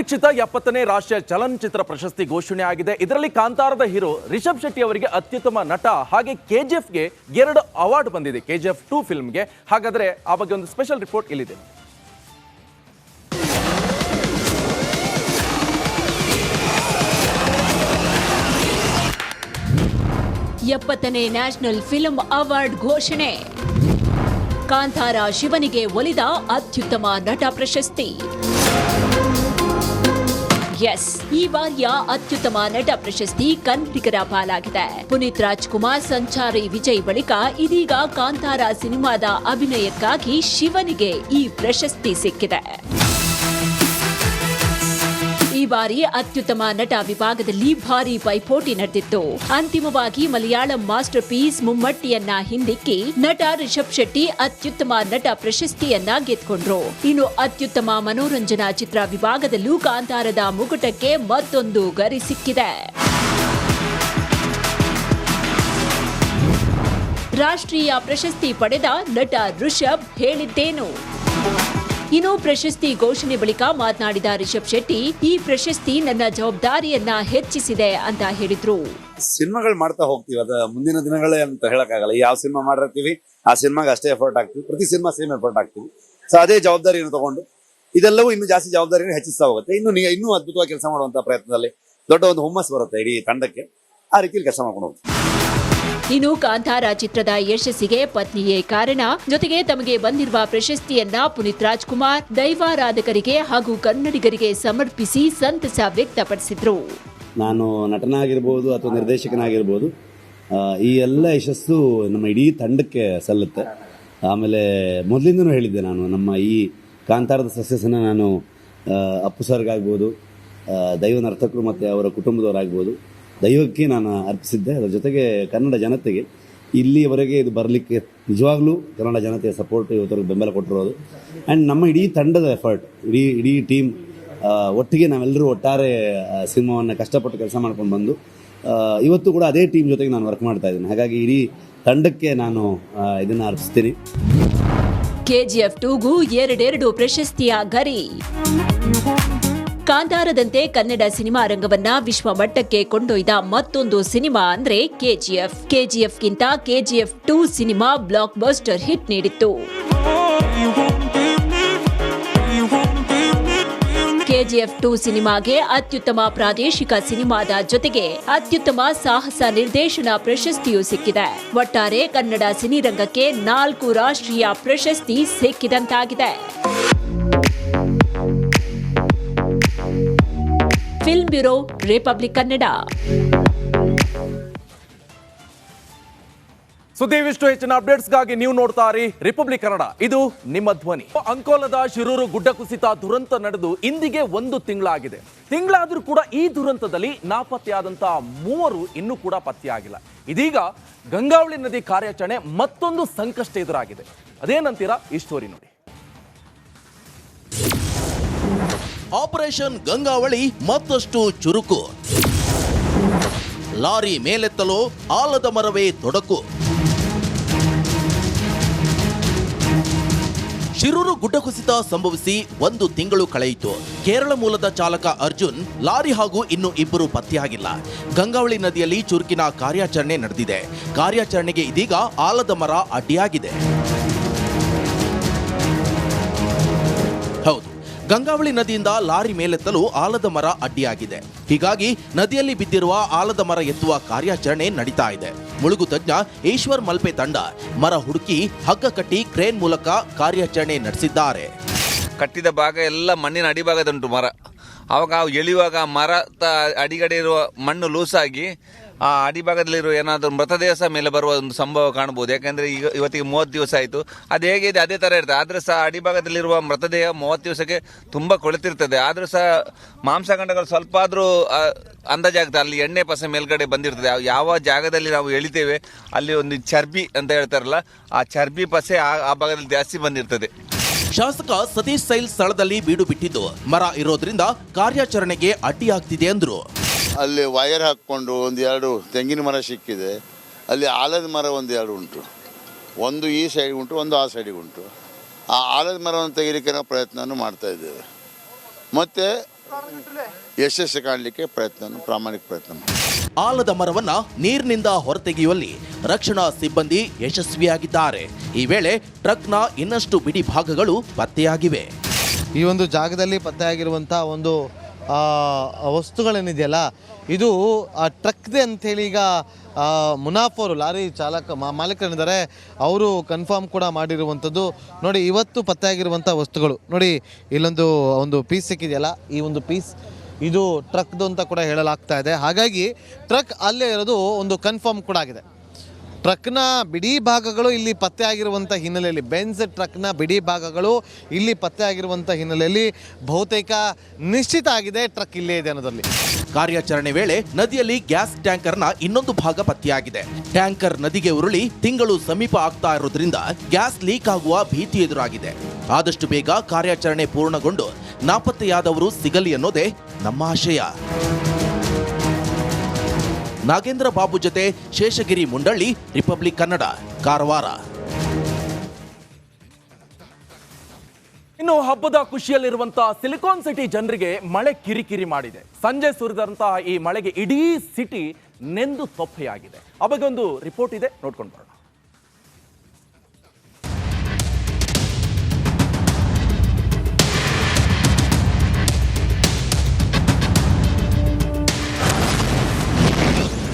ಬಹುನಿರೀಕ್ಷಿತ ಎಪ್ಪತ್ತನೇ ರಾಷ್ಟ್ರೀಯ ಚಲನಚಿತ್ರ ಪ್ರಶಸ್ತಿ ಘೋಷಣೆ ಆಗಿದೆ. ಇದರಲ್ಲಿ ಕಾಂತಾರದ ಹೀರೋ ರಿಷಬ್ ಶೆಟ್ಟಿ ಅವರಿಗೆ ಅತ್ಯುತ್ತಮ ನಟ ಹಾಗೆ ಕೆಜಿಎಫ್ಗೆ ಎರಡು ಅವಾರ್ಡ್ ಬಂದಿದೆ. ಕೆಜಿಎಫ್ ಟೂ ಫಿಲ್ಮ್ಗೆ. ಹಾಗಾದ್ರೆ ಆ ಬಗ್ಗೆ ಒಂದು ಸ್ಪೆಷಲ್ ರಿಪೋರ್ಟ್ ಇಲ್ಲಿದೆ. ಎಪ್ಪತ್ತನೇ ನ್ಯಾಷನಲ್ ಫಿಲ್ಮ್ ಅವಾರ್ಡ್ ಘೋಷಣೆ. ಕಾಂತಾರ ಶಿವನಿಗೆ ಒಲಿದ ಅತ್ಯುತ್ತಮ ನಟ ಪ್ರಶಸ್ತಿ. ಎಸ್ ಈ ಬಾರಿಯ ಅತ್ಯುತ್ತಮ ನಟ ಪ್ರಶಸ್ತಿ ಕನ್ನಡಿಗರ ಪಾಲಾಗಿದೆ. ಪುನೀತ್ ರಾಜ್ಕುಮಾರ್ ಸಂಚಾರಿ ವಿಜಯ್ ಬಳಿಕ ಇದೀಗ ಕಾಂತಾರ ಸಿನಿಮಾದ ಅಭಿನಯಕ್ಕಾಗಿ ಶಿವನಿಗೆ ಈ ಪ್ರಶಸ್ತಿ ಸಿಕ್ಕಿದೆ. ಬಾರಿ ಅತ್ಯುತ್ತಮ ನಟ ವಿಭಾಗದಲ್ಲಿ ಭಾರಿ ಪೈಪೋಟಿ ನಡೆದಿತ್ತು. ಅಂತಿಮವಾಗಿ ಮಲಯಾಳಂ ಮಾಸ್ಟರ್ ಪೀಸ್ ಮುಮ್ಮಟ್ಟಿಯನ್ನ ಹಿಂದಿಕ್ಕಿ ನಟ ರಿಷಬ್ ಶೆಟ್ಟಿ ಅತ್ಯುತ್ತಮ ನಟ ಪ್ರಶಸ್ತಿಯನ್ನ ಗೆದ್ಕೊಂಡ್ರು. ಇನ್ನು ಅತ್ಯುತ್ತಮ ಮನೋರಂಜನಾ ಚಿತ್ರ ವಿಭಾಗದಲ್ಲೂ ಕಾಂತಾರದ ಮುಕುಟಕ್ಕೆ ಮತ್ತೊಂದು ಗರಿ ಸಿಕ್ಕಿದೆ. ರಾಷ್ಟ್ರೀಯ ಪ್ರಶಸ್ತಿ ಪಡೆದ ನಟ ಋಷಭ್ ಹೇಳಿದ್ದೇನು? ಇನ್ನು ಪ್ರಶಸ್ತಿ ಘೋಷಣೆ ಬಳಿಕ ಮಾತನಾಡಿದ ರಿಷಬ್ ಶೆಟ್ಟಿ, ಈ ಪ್ರಶಸ್ತಿ ನನ್ನ ಜವಾಬ್ದಾರಿಯನ್ನ ಹೆಚ್ಚಿಸಿದೆ ಅಂತ ಹೇಳಿದ್ರು. ಸಿನಿಮಾಗಳು ಮಾಡ್ತಾ ಹೋಗ್ತೀವಿ, ಅದ ಮುಂದಿನ ದಿನಗಳೇ ಅಂತ ಹೇಳಕ್ಕಾಗಲ್ಲ. ಯಾವ ಸಿನಿಮಾ ಮಾಡಿರ್ತೀವಿ, ಆ ಸಿನಿಮಾಗೆ ಅಷ್ಟೇ ಎಫರ್ಟ್ ಹಾಕ್ತೀವಿ, ಪ್ರತಿ ಸಿನಿಮಾ ಸೇಮ್ ಎಫರ್ಟ್ ಹಾಕ್ತೀವಿ. ಸೊ ಅದೇ ಜವಾಬ್ದಾರಿಯನ್ನು ತಗೊಂಡು, ಇದೆಲ್ಲವೂ ಇನ್ನು ಜಾಸ್ತಿ ಜವಾಬ್ದಾರಿಯನ್ನು ಹೆಚ್ಚಿಸ್ತಾ ಹೋಗುತ್ತೆ. ಇನ್ನು ಇನ್ನೂ ಅದ್ಭುತವಾಗಿ ಕೆಲಸ ಮಾಡುವಂತ ಪ್ರಯತ್ನದಲ್ಲಿ ದೊಡ್ಡ ಒಂದು ಹುಮ್ಮಸ್ ಬರುತ್ತೆ ಇಡೀ ತಂಡಕ್ಕೆ. ಆ ರೀತಿಯಲ್ಲಿ ಕೆಲಸ ಮಾಡ್ಕೊಂಡು ಹೋಗ್ತೀವಿ. ಇನ್ನು ಕಾಂತಾರ ಚಿತ್ರದ ಯಶಸ್ಸಿಗೆ ಪತ್ನಿಯೇ ಕಾರಣ. ಜೊತೆಗೆ ತಮಗೆ ಬಂದಿರುವ ಪ್ರಶಸ್ತಿಯನ್ನ ಪುನೀತ್ ರಾಜ್ಕುಮಾರ್ ದೈವಾರಾಧಕರಿಗೆ ಹಾಗೂ ಕನ್ನಡಿಗರಿಗೆ ಸಮರ್ಪಿಸಿ ಸಂತಸ ವ್ಯಕ್ತಪಡಿಸಿದ್ರು. ನಾನು ನಟನಾಗಿರ್ಬೋದು ಅಥವಾ ನಿರ್ದೇಶಕನಾಗಿರ್ಬೋದು ಈ ಎಲ್ಲ ಯಶಸ್ಸು ನಮ್ಮ ಇಡೀ ತಂಡಕ್ಕೆ ಸಲ್ಲುತ್ತೆ. ಆಮೇಲೆ ಮೊದಲಿಂದನೂ ಹೇಳಿದ್ದೆ ನಾನು, ನಮ್ಮ ಈ ಕಾಂತಾರದ ಸಸ್ಯಸನ್ನು ನಾನು ಅಪ್ಪು ಸರ್ಗಾಗ್ಬೋದು ದೈವ ನರ್ತಕರು ಮತ್ತು ಅವರ ಕುಟುಂಬದವರಾಗ್ಬೋದು. ದೈವಕ್ಕೆ ನಾನು ಅರ್ಪಿಸಿದ್ದೆ. ಅದರ ಜೊತೆಗೆ ಕನ್ನಡ ಜನತೆಗೆ ಇಲ್ಲಿಯವರೆಗೆ ಇದು ಬರಲಿಕ್ಕೆ ನಿಜವಾಗ್ಲೂ ಕನ್ನಡ ಜನತೆಯ ಸಪೋರ್ಟ್ ಇವತ್ತರಿಗೆ ಬೆಂಬಲ ಕೊಟ್ಟಿರೋದು. ಆ್ಯಂಡ್ ನಮ್ಮ ಇಡೀ ತಂಡದ ಎಫರ್ಟ್ ಇಡೀ ಇಡೀ ಟೀಮ್ ಒಟ್ಟಿಗೆ ನಾವೆಲ್ಲರೂ ಒಟ್ಟಾರೆ ಸಿನಿಮಾವನ್ನು ಕಷ್ಟಪಟ್ಟು ಕೆಲಸ ಮಾಡ್ಕೊಂಡು ಬಂದು ಇವತ್ತು ಕೂಡ ಅದೇ ಟೀಮ್ ಜೊತೆಗೆ ನಾನು ವರ್ಕ್ ಮಾಡ್ತಾ ಇದ್ದೀನಿ. ಹಾಗಾಗಿ ಇಡೀ ತಂಡಕ್ಕೆ ನಾನು ಇದನ್ನು ಅರ್ಪಿಸ್ತೀನಿ. ಕೆಜಿಎಫ್ ಟೂಗೂ ಎರಡೆರಡು ಪ್ರಶಸ್ತಿಯ ಗರಿ. ಕಾಂತಾರದಂತೆ ಕನ್ನಡ ಸಿನಿಮಾ ರಂಗವನ್ನ ವಿಶ್ವ ಮಟ್ಟಕ್ಕೆ ಕೊಂಡೊಯ್ದ ಮತ್ತೊಂದು ಸಿನಿಮಾ ಅಂದ್ರೆ KGF. ಕೆಜಿಎಫ್ಗಿಂತ KGF two cinema blockbuster hit ನೀಡಿತ್ತು. ಕೆಜಿಎಫ್ ಟು ಸಿನಿಮಾಗೆ ಅತ್ಯುತ್ತಮ ಪ್ರಾದೇಶಿಕ ಸಿನಿಮಾದ ಜೊತೆಗೆ ಅತ್ಯುತ್ತಮ ಸಾಹಸ ನಿರ್ದೇಶನ ಪ್ರಶಸ್ತಿಯೂ ಸಿಕ್ಕಿದೆ. ಒಟ್ಟಾರೆ ಕನ್ನಡ ಸಿನಿರಂಗಕ್ಕೆ ನಾಲ್ಕು ರಾಷ್ಟ್ರೀಯ ಪ್ರಶಸ್ತಿ ಸಿಕ್ಕಿದಂತಾಗಿದೆ. ಫಿಲ್ಮ್ ಬ್ಯೂರೋ ರಿಪಬ್ಲಿಕ್ ಕನ್ನಡ ಸುದ್ದಿ ವಿಷ್ಣು ಹೆಚ್ಚಿನ ಅಪ್ಡೇಟ್ಸ್ಗಾಗಿ ನೀವು ನೋಡ್ತಾರಿ ರಿಪಬ್ಲಿಕ್ ಕನ್ನಡ ಇದು ನಿಮ್ಮ ಧ್ವನಿ. ಅಂಕೋಲದ ಶಿರೂರು ಗುಡ್ಡ ಕುಸಿತ ದುರಂತ ನಡೆದು ಇಂದಿಗೆ ಒಂದು ತಿಂಗಳಾಗಿದೆ. ತಿಂಗಳಾದರೂ ಕೂಡ ಈ ದುರಂತದಲ್ಲಿ ನಾಪತ್ತೆಯಾದಂತಹ ಮೂವರು ಇನ್ನೂ ಕೂಡ ಪತ್ತೆಯಾಗಿಲ್ಲ. ಇದೀಗ ಗಂಗಾವಳಿ ನದಿ ಕಾರ್ಯಾಚರಣೆ ಮತ್ತೊಂದು ಸಂಕಷ್ಟ ಎದುರಾಗಿದೆ. ಅದೇನಂತೀರಾ ಈ ಸ್ಟೋರಿ ನೋಡಿ. ಆಪರೇಷನ್ ಗಂಗಾವಳಿ ಮತ್ತಷ್ಟು ಚುರುಕು. ಲಾರಿ ಮೇಲೆತ್ತಲು ಆಲದ ಮರವೇ ತೊಡಕು. ಶಿರೂರು ಗುಡ್ಡ ಕುಸಿತ ಸಂಭವಿಸಿ ಒಂದು ತಿಂಗಳು ಕಳೆಯಿತು. ಕೇರಳ ಮೂಲದ ಚಾಲಕ ಅರ್ಜುನ್, ಲಾರಿ ಹಾಗೂ ಇನ್ನು ಇಬ್ಬರು ಪತ್ತೆಯಾಗಿಲ್ಲ. ಗಂಗಾವಳಿ ನದಿಯಲ್ಲಿ ಚುರುಕಿನ ಕಾರ್ಯಾಚರಣೆ ನಡೆದಿದೆ. ಕಾರ್ಯಾಚರಣೆಗೆ ಇದೀಗ ಆಲದ ಮರ ಅಡ್ಡಿಯಾಗಿದೆ. ಗಂಗಾವಳಿ ನದಿಯಿಂದ ಲಾರಿ ಮೇಲೆತ್ತಲು ಆಲದ ಮರ ಅಡ್ಡಿಯಾಗಿದೆ. ಹೀಗಾಗಿ ನದಿಯಲ್ಲಿ ಬಿದ್ದಿರುವ ಆಲದ ಮರ ಎತ್ತುವ ಕಾರ್ಯಾಚರಣೆ ನಡೀತಾ ಇದೆ. ಮುಳುಗು ತಜ್ಞ ಈಶ್ವರ್ ಮಲ್ಪೆ ತಂಡ ಮರ ಹುಡುಕಿ ಹಗ್ಗ ಕಟ್ಟಿ ಕ್ರೇನ್ ಮೂಲಕ ಕಾರ್ಯಾಚರಣೆ ನಡೆಸಿದ್ದಾರೆ. ಕಟ್ಟಿದ ಭಾಗ ಎಲ್ಲ ಮಣ್ಣಿನ ಅಡಿಭಾಗದುಂಟು ಮರ. ಅವಾಗ ಅವು ಎಳೆಯುವಾಗ ಮರ ಅಡಿಗಡೆ ಇರುವ ಮಣ್ಣು ಲೂಸಾಗಿ ಆ ಅಡಿಭಾಗದಲ್ಲಿರುವ ಏನಾದರೂ ಮೃತದೇಹ ಸಹ ಮೇಲೆ ಬರುವ ಒಂದು ಸಂಭವ ಕಾಣಬಹುದು. ಯಾಕಂದ್ರೆ ಈಗ ಇವತ್ತಿಗೆ ಮೂವತ್ತು ದಿವಸ ಆಯಿತು. ಅದು ಹೇಗಿದೆ? ಅದೇ ಥರ ಇರ್ತದೆ ಆದರೂ ಸಹ ಅಡಿಭಾಗದಲ್ಲಿರುವ ಮೃತದೇಹ ಮೂವತ್ತು ದಿವಸಕ್ಕೆ ತುಂಬ ಕೊಳೆತಿರ್ತದೆ. ಆದರೂ ಸಹ ಮಾಂಸಖಂಡಗಳು ಸ್ವಲ್ಪ ಆದರೂ ಅಂದಾಜಾಗ್ತದೆ ಅಲ್ಲಿ ಎಣ್ಣೆ ಪಸೆ ಮೇಲ್ಗಡೆ ಬಂದಿರ್ತದೆ. ಯಾವ- ಜಾಗದಲ್ಲಿ ನಾವು ಎಳಿತೇವೆ, ಅಲ್ಲಿ ಒಂದು ಚರ್ಬಿ ಅಂತ ಹೇಳ್ತಾರಲ್ಲ, ಆ ಚರ್ಬಿ ಪಸೆ ಆ ಆ ಭಾಗದಲ್ಲಿ ಜಾಸ್ತಿ ಬಂದಿರ್ತದೆ. ಶಾಸಕ ಸತೀಶ್ ಸೈಲ್ ಸ್ಥಳದಲ್ಲಿ ಬೀಡು ಬಿಟ್ಟಿದ್ದು. ಮರ ಇರೋದ್ರಿಂದ ಕಾರ್ಯಾಚರಣೆಗೆ ಅಡ್ಡಿಯಾಗ್ತಿದೆ ಅಂದ್ರು. ಅಲ್ಲಿ ವೈರ್ ಹಾಕ್ಕೊಂಡು ಒಂದು ಎರಡು ತೆಂಗಿನ ಮರ ಸಿಕ್ಕಿದೆ. ಅಲ್ಲಿ ಆಲದ ಮರ ಒಂದು ಎರಡು ಉಂಟು. ಒಂದು ಈ ಸೈಡ್ ಉಂಟು ಒಂದು ಆ ಸೈಡಿಗೆ ಉಂಟು. ಆ ಆಲದ ಮರವನ್ನು ತೆಗಿಲಿಕ್ಕೆ ನಾವು ಪ್ರಯತ್ನವನ್ನು ಮಾಡ್ತಾ ಇದ್ದೇವೆ. ಮತ್ತು ಯಶಸ್ಸು ಕಾಣಲಿಕ್ಕೆ ಪ್ರಯತ್ನ ಪ್ರಾಮಾಣಿಕ ಪ್ರಯತ್ನ ಆಲದ ಮರವನ್ನ ನೀರಿನಿಂದ ಹೊರತೆಗೆಯುವಲ್ಲಿ ರಕ್ಷಣಾ ಸಿಬ್ಬಂದಿ ಯಶಸ್ವಿಯಾಗಿದ್ದಾರೆ. ಈ ವೇಳೆ ಟ್ರಕ್ನ ಇನ್ನಷ್ಟು ಬಿಡಿ ಭಾಗಗಳು ಪತ್ತೆಯಾಗಿವೆ. ಈ ಒಂದು ಜಾಗದಲ್ಲಿ ಪತ್ತೆಯಾಗಿರುವಂತಹ ಒಂದು ಆ, ವಸ್ತುಗಳೇನಿದೆಯಲ್ಲ ಇದು ಟ್ರಕ್ದೆ ಅಂಥೇಳಿ ಈಗ ಮುನಾಫ್ ಲಾರಿ ಚಾಲಕ ಮಾಲೀಕರಿದ್ದಾರೆ. ಅವರು ಕನ್ಫರ್ಮ್ ಕೂಡ ಮಾಡಿರುವಂಥದ್ದು. ನೋಡಿ, ಇವತ್ತು ಪತ್ತೆಯಾಗಿರುವಂಥ ವಸ್ತುಗಳು. ನೋಡಿ, ಇಲ್ಲೊಂದು, ಒಂದು ಪೀಸ್ ಸಿಕ್ಕಿದೆಯಲ್ಲ, ಈ ಒಂದು ಪೀಸ್ ಇದು ಟ್ರಕ್ದು ಅಂತ ಕೂಡ ಹೇಳಲಾಗ್ತಾ ಇದೆ. ಹಾಗಾಗಿ, ಟ್ರಕ್ ಅಲ್ಲೇ ಇರೋದು ಒಂದು ಕನ್ಫರ್ಮ್ ಕೂಡ ಆಗಿದೆ. ಟ್ರಕ್ನ ಬಿಡಿ ಭಾಗಗಳು ಇಲ್ಲಿ ಪತ್ತೆ ಆಗಿರುವಂಥ ಹಿನ್ನೆಲೆಯಲ್ಲಿ ಬೆನ್ಸ್ ಟ್ರಕ್ನ ಬಿಡಿ ಭಾಗಗಳು ಇಲ್ಲಿ ಪತ್ತೆ ಆಗಿರುವಂಥ ಹಿನ್ನೆಲೆಯಲ್ಲಿ ಬಹುತೇಕ ನಿಶ್ಚಿತ ಆಗಿದೆ ಟ್ರಕ್ ಇಲ್ಲೇ ಇದೆ ಅನ್ನೋದರಲ್ಲಿ. ಕಾರ್ಯಾಚರಣೆ ವೇಳೆ ನದಿಯಲ್ಲಿ ಗ್ಯಾಸ್ ಟ್ಯಾಂಕರ್ನ ಇನ್ನೊಂದು ಭಾಗ ಪತ್ತೆಯಾಗಿದೆ. ಟ್ಯಾಂಕರ್ ನದಿಗೆ ಉರುಳಿ ತಿಂಗಳು ಸಮೀಪ ಆಗ್ತಾ ಇರೋದ್ರಿಂದ ಗ್ಯಾಸ್ ಲೀಕ್ ಆಗುವ ಭೀತಿ ಎದುರಾಗಿದೆ. ಆದಷ್ಟು ಬೇಗ ಕಾರ್ಯಾಚರಣೆ ಪೂರ್ಣಗೊಂಡು ನಾಪತ್ತೆಯಾದವರು ಸಿಗಲಿ ಅನ್ನೋದೇ ನಮ್ಮ ಆಶಯ. ನಾಗೇಂದ್ರ ಬಾಬು ಜೊತೆ ಶೇಷಗಿರಿ ಮುಂಡಳ್ಳಿ, ರಿಪಬ್ಲಿಕ್ ಕನ್ನಡ, ಕಾರವಾರ. ಇನ್ನು ಹಬ್ಬದ ಖುಷಿಯಲ್ಲಿರುವಂತಹ ಸಿಲಿಕಾನ್ ಸಿಟಿ ಜನರಿಗೆ ಮಳೆ ಕಿರಿಕಿರಿ ಮಾಡಿದೆ. ಸಂಜೆ ಸುರಿದಂತಹ ಈ ಮಳೆಗೆ ಇಡೀ ಸಿಟಿ ನೆಂದು ತೊಪ್ಪೆಯಾಗಿದೆ. ಆ ರಿಪೋರ್ಟ್ ಇದೆ, ನೋಡ್ಕೊಂಡು ಬರೋಣ.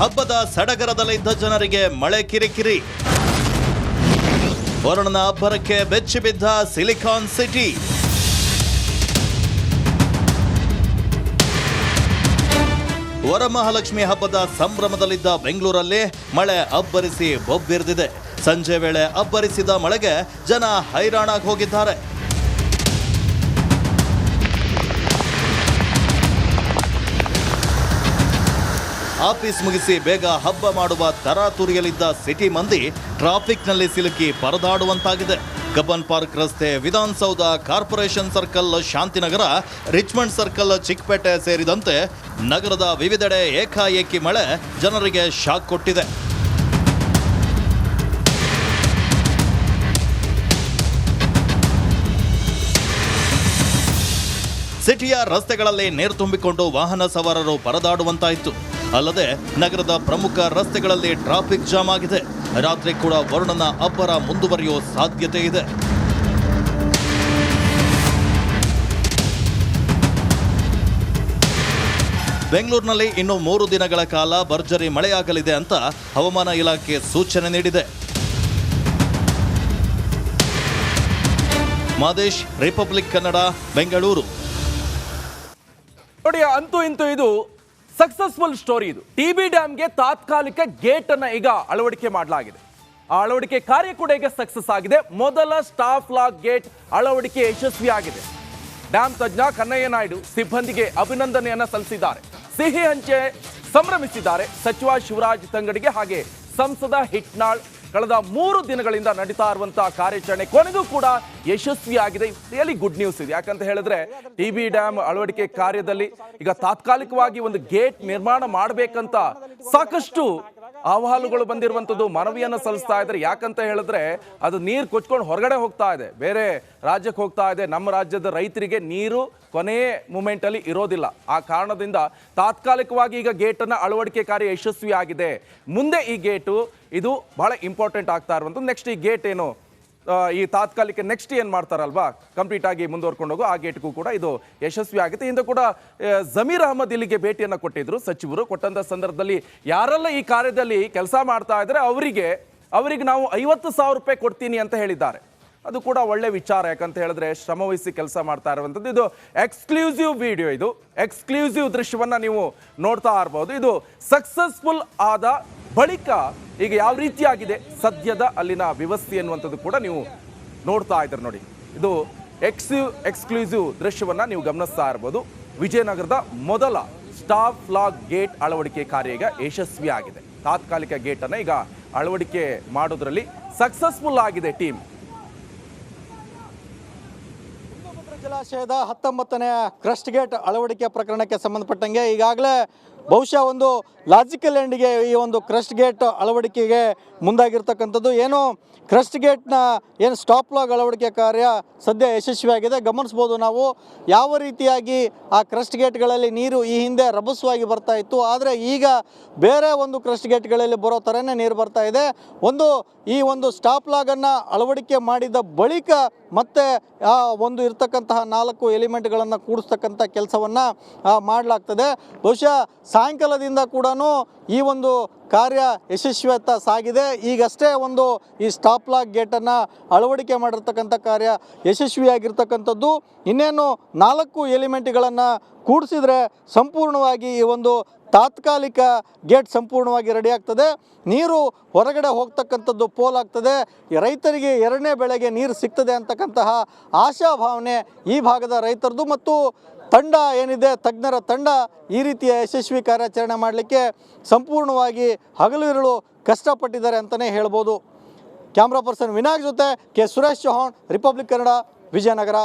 ಹಬ್ಬದ ಸಡಗರದಲ್ಲಿದ್ದ ಜನರಿಗೆ ಮಳೆ ಕಿರಿಕಿರಿ. ವರುಣನ ಅಬ್ಬರಕ್ಕೆ ಬೆಚ್ಚಿ ಬಿದ್ದ ಸಿಲಿಕಾನ್ ಸಿಟಿ. ವರಮಹಾಲಕ್ಷ್ಮಿ ಹಬ್ಬದ ಸಂಭ್ರಮದಲ್ಲಿದ್ದ ಬೆಂಗಳೂರಲ್ಲಿ ಮಳೆ ಅಬ್ಬರಿಸಿ ಬೊಬ್ಬಿರಿದಿದೆ. ಸಂಜೆ ವೇಳೆ ಅಬ್ಬರಿಸಿದ ಮಳೆಗೆ ಜನ ಹೈರಾಣಾಗಿ ಹೋಗಿದ್ದಾರೆ. ಆಫೀಸ್ ಮುಗಿಸಿ ಬೇಗ ಹಬ್ಬ ಮಾಡುವ ತರಾತುರಿಯಲ್ಲಿದ್ದ ಸಿಟಿ ಮಂದಿ ಟ್ರಾಫಿಕ್ನಲ್ಲಿ ಸಿಲುಕಿ ಪರದಾಡುವಂತಾಗಿದೆ. ಕಬ್ಬನ್ ಪಾರ್ಕ್ ರಸ್ತೆ, Vidhana Soudha, corporation circle, Shantinagar, Richmond circle, Chikkapete ಸೇರಿದಂತೆ ನಗರದ ವಿವಿಧೆಡೆ ಏಕಾಏಕಿ ಮಳೆ ಜನರಿಗೆ ಶಾಕ್ ಕೊಟ್ಟಿದೆ. ಸಿಟಿಯ ರಸ್ತೆಗಳಲ್ಲಿ ನೀರು ತುಂಬಿಕೊಂಡು ವಾಹನ ಸವಾರರು ಪರದಾಡುವಂತಾಯಿತು. ಅಲ್ಲದೆ ನಗರದ ಪ್ರಮುಖ ರಸ್ತೆಗಳಲ್ಲಿ ಟ್ರಾಫಿಕ್ ಜಾಮ್ ಆಗಿದೆ. ರಾತ್ರಿ ಕೂಡ ವರುಣನ ಅಬ್ಬರ ಮುಂದುವರಿಯುವ ಸಾಧ್ಯತೆ ಇದೆ. ಬೆಂಗಳೂರಿನಲ್ಲಿ ಇನ್ನು ಮೂರು ದಿನಗಳ ಕಾಲ ಭರ್ಜರಿ ಮಳೆಯಾಗಲಿದೆ ಅಂತ ಹವಾಮಾನ ಇಲಾಖೆ ಸೂಚನೆ ನೀಡಿದೆ. ಮಾದೇಶ್, ರಿಪಬ್ಲಿಕ್ ಕನ್ನಡ, ಬೆಂಗಳೂರು. ನೋಡಿ, ಅಂತೂ ಇಂತೂ ಇದು ಸಕ್ಸಸ್ಫುಲ್ ಸ್ಟೋರಿ ಇದು. ಟಿ ಬಿ ಡ್ಯಾಮ್ಗೆ ತಾತ್ಕಾಲಿಕ ಗೇಟ್ ಅನ್ನ ಈಗ ಅಳವಡಿಕೆ ಮಾಡಲಾಗಿದೆ. ಆ ಅಳವಡಿಕೆ ಕಾರ್ಯ ಕೂಡ ಈಗ ಸಕ್ಸಸ್ ಆಗಿದೆ. ಮೊದಲ ಸ್ಟಾಫ್ ಲಾಕ್ ಗೇಟ್ ಅಳವಡಿಕೆ ಯಶಸ್ವಿಯಾಗಿದೆ. ಡ್ಯಾಮ್ ತಜ್ಞ ಕನ್ನಯ್ಯ ನಾಯ್ಡು ಸಿಬ್ಬಂದಿಗೆ ಅಭಿನಂದನೆಯನ್ನ ಸಲ್ಲಿಸಿದ್ದಾರೆ. ಸಿಹಿ ಹಂಚೆ ಸಂಭ್ರಮಿಸಿದ್ದಾರೆ. ಸಚಿವ ಶಿವರಾಜ್ ತಂಗಡಿಗೆ ಹಾಗೆ ಸಂಸದ ಹಿಟ್ನಾಳ್ ಕಳೆದ ಮೂರು ದಿನಗಳಿಂದ ನಡೀತಾ ಇರುವಂತಹ ಕಾರ್ಯಾಚರಣೆ ಕೊನೆಗೂ ಕೂಡ ಯಶಸ್ವಿಯಾಗಿದೆ. ರಿಯಲಿ ಗುಡ್ ನ್ಯೂಸ್ ಇದೆ. ಯಾಕಂತ ಹೇಳಿದ್ರೆ ಟಿ ಬಿ ಡ್ಯಾಮ್ ಅಳವಡಿಕೆ ಕಾರ್ಯದಲ್ಲಿ ಈಗ ತಾತ್ಕಾಲಿಕವಾಗಿ ಒಂದು ಗೇಟ್ ನಿರ್ಮಾಣ ಮಾಡಬೇಕಂತ ಸಾಕಷ್ಟು ಅಹವಾಲುಗಳು ಬಂದಿರುವಂಥದ್ದು ಮನವಿಯನ್ನು ಸಲ್ಲಿಸ್ತಾ ಇದ್ದಾರೆ. ಯಾಕಂತ ಹೇಳಿದ್ರೆ ಅದು ನೀರು ಕೊಚ್ಕೊಂಡು ಹೊರಗಡೆ ಹೋಗ್ತಾ ಇದೆ. ಬೇರೆ ರಾಜ್ಯಕ್ಕೆ ಹೋಗ್ತಾ ಇದೆ. ನಮ್ಮ ರಾಜ್ಯದ ರೈತರಿಗೆ ನೀರು ಕೊನೆಯ ಮೂಮೆಂಟಲ್ಲಿ ಇರೋದಿಲ್ಲ. ಆ ಕಾರಣದಿಂದ ತಾತ್ಕಾಲಿಕವಾಗಿ ಈಗ ಗೇಟನ್ನು ಅಳವಡಿಕೆ ಕಾರ್ಯ ಯಶಸ್ವಿ ಆಗಿದೆ ಮುಂದೆ ಈ ಗೇಟು ಇದು ಬಹಳ ಇಂಪಾರ್ಟೆಂಟ್ ಆಗ್ತಾ ಇರುವಂಥದ್ದು. ನೆಕ್ಸ್ಟ್ ಈ ಗೇಟ್ ಏನು ಈ ತಾತ್ಕಾಲಿಕ ನೆಕ್ಸ್ಟ್ ಏನು ಮಾಡ್ತಾರಲ್ವಾ? ಕಂಪ್ಲೀಟ್ ಆಗಿ ಮುಂದುವರ್ಕೊಂಡು ಹೋಗೋ. ಆ ಗೇಟ್ಗೂ ಕೂಡ ಇದು ಯಶಸ್ವಿ ಆಗುತ್ತೆ. ಇಂದು ಕೂಡ ಜಮೀರ್ ಅಹಮದ್ ಇಲ್ಲಿಗೆ ಭೇಟಿಯನ್ನು ಕೊಟ್ಟಿದ್ರು. ಸಚಿವರು ಕೊಟ್ಟಂಥ ಸಂದರ್ಭದಲ್ಲಿ ಯಾರೆಲ್ಲ ಈ ಕಾರ್ಯದಲ್ಲಿ ಕೆಲಸ ಮಾಡ್ತಾ ಇದ್ದರೆ, ಅವರಿಗೆ ಅವರಿಗೆ ನಾವು ಐವತ್ತು ಸಾವಿರ ರೂಪಾಯಿ ಕೊಡ್ತೀನಿ ಅಂತ ಹೇಳಿದ್ದಾರೆ. ಅದು ಕೂಡ ಒಳ್ಳೆ ವಿಚಾರ, ಯಾಕಂತ ಹೇಳಿದ್ರೆ ಶ್ರಮವಹಿಸಿ ಕೆಲಸ ಮಾಡ್ತಾ ಇರುವಂಥದ್ದು. ಇದು ಎಕ್ಸ್ಕ್ಲೂಸಿವ್ ವಿಡಿಯೋ ಇದು. ಎಕ್ಸ್ಕ್ಲೂಸಿವ್ ದೃಶ್ಯವನ್ನ ನೀವು ನೋಡ್ತಾ ಇರಬಹುದು ಇದು ಸಕ್ಸಸ್ಫುಲ್ ಆದ ಬಳಿಕ ಈಗ ಯಾವ ರೀತಿಯಾಗಿದೆ? ಸದ್ಯದ ಅಲ್ಲಿನ ವ್ಯವಸ್ಥೆ ಎನ್ನುವಂಥದ್ದು ಕೂಡ ನೀವು ನೋಡ್ತಾ ಇದ್ದಾರೆ ನೋಡಿ. ಇದು ಎಕ್ಸ್ಕ್ಲೂ ಎಕ್ಸ್ಕ್ಲೂಸಿವ್ ದೃಶ್ಯವನ್ನ ನೀವು ಗಮನಿಸ್ತಾ ಇರ್ಬೋದು. ವಿಜಯನಗರದ ಮೊದಲ ಸ್ಟಾಫ್ ಲಾಕ್ ಗೇಟ್ ಅಳವಡಿಕೆ ಕಾರ್ಯ ಈಗ ಯಶಸ್ವಿಯಾಗಿದೆ. ತಾತ್ಕಾಲಿಕ ಗೇಟನ್ನು ಈಗ ಅಳವಡಿಕೆ ಮಾಡೋದ್ರಲ್ಲಿ ಸಕ್ಸಸ್ಫುಲ್ ಆಗಿದೆ ಟೀಮ್ ಜಲಾಶಯದ ಹತ್ತೊಂಬತ್ತನೇ ಕ್ರಸ್ಟ್ ಗೇಟ್ ಅಳವಡಿಕೆ ಪ್ರಕರಣಕ್ಕೆ ಸಂಬಂಧಪಟ್ಟಂಗೆ ಈಗಾಗಲೇ ಬಹುಶಃ ಒಂದು ಲಾಜಿಕಲ್ ಎಂಡ್ಗೆ ಈ ಒಂದು ಕ್ರಸ್ಟ್ ಗೇಟ್ ಅಳವಡಿಕೆಗೆ ಮುಂದಾಗಿರ್ತಕ್ಕಂಥದ್ದು. ಏನು ಕ್ರಸ್ಟ್ ಗೇಟ್ನ ಏನು ಸ್ಟಾಪ್ ಲಾಗ್ ಅಳವಡಿಕೆ ಕಾರ್ಯ ಸದ್ಯ ಯಶಸ್ವಿಯಾಗಿದೆ. ಗಮನಿಸ್ಬೋದು ನಾವು ಯಾವ ರೀತಿಯಾಗಿ ಆ ಕ್ರಸ್ಟ್ ಗೇಟ್ಗಳಲ್ಲಿ ನೀರು ಈ ಹಿಂದೆ ರಭಸವಾಗಿ ಬರ್ತಾ ಇತ್ತು. ಆದರೆ ಈಗ ಬೇರೆ ಒಂದು ಕ್ರಸ್ಟ್ ಗೇಟ್ಗಳಲ್ಲಿ ಬರೋ ಥರನೇ ನೀರು ಬರ್ತಾ ಇದೆ. ಒಂದು ಈ ಒಂದು ಸ್ಟಾಪ್ ಲಾಗನ್ನು ಅಳವಡಿಕೆ ಮಾಡಿದ ಬಳಿಕ ಮತ್ತೆ ಆ ಒಂದು ಇರ್ತಕ್ಕಂತಹ ನಾಲ್ಕು ಎಲಿಮೆಂಟ್ಗಳನ್ನು ಕೂಡಿಸ್ತಕ್ಕಂಥ ಕೆಲಸವನ್ನು ಮಾಡಲಾಗ್ತದೆ. ಬಹುಶಃ ಸಾಯಂಕಾಲದಿಂದ ಕೂಡ ಈ ಒಂದು ಕಾರ್ಯ ಯಶಸ್ವಿಯತ್ತ ಸಾಗಿದೆ. ಈಗಷ್ಟೇ ಒಂದು ಈ ಸ್ಟಾಪ್ ಲಾಕ್ ಗೇಟನ್ನು ಅಳವಡಿಕೆ ಮಾಡಿರ್ತಕ್ಕಂಥ ಕಾರ್ಯ ಯಶಸ್ವಿಯಾಗಿರ್ತಕ್ಕಂಥದ್ದು. ಇನ್ನೇನು ನಾಲ್ಕು ಎಲಿಮೆಂಟ್ಗಳನ್ನು ಕೂಡಿಸಿದ್ರೆ ಸಂಪೂರ್ಣವಾಗಿ ಈ ಒಂದು ತಾತ್ಕಾಲಿಕ ಗೇಟ್ ಸಂಪೂರ್ಣವಾಗಿ ರೆಡಿ ಆಗ್ತದೆ. ನೀರು ಹೊರಗಡೆ ಹೋಗ್ತಕ್ಕಂಥದ್ದು ಪೋಲ್ ಆಗ್ತದೆ. ರೈತರಿಗೆ ಎರಡನೇ ಬೆಳೆಗೆ ನೀರು ಸಿಗ್ತದೆ ಅಂತಕ್ಕಂತಹ ಆಶಾಭಾವನೆ ಈ ಭಾಗದ ರೈತರದು ಮತ್ತು ತಂಡ ಏನಿದೆ, ತಜ್ಞರ ತಂಡ ಈ ರೀತಿಯ ಯಶಸ್ವಿ ಕಾರ್ಯಾಚರಣೆ ಮಾಡಲಿಕ್ಕೆ ಸಂಪೂರ್ಣವಾಗಿ ಹಗಲು ಕಷ್ಟಪಟ್ಟಿದ್ದಾರೆ ಅಂತಲೇ ಹೇಳ್ಬೋದು. ಕ್ಯಾಮ್ರಾ ಪರ್ಸನ್ ವಿನಾಯಕ್ ಜೊತೆ ಕೆ ಸುರೇಶ್ ಚೌಹಾಣ್, ರಿಪಬ್ಲಿಕ್ ಕನ್ನಡ, ವಿಜಯನಗರ.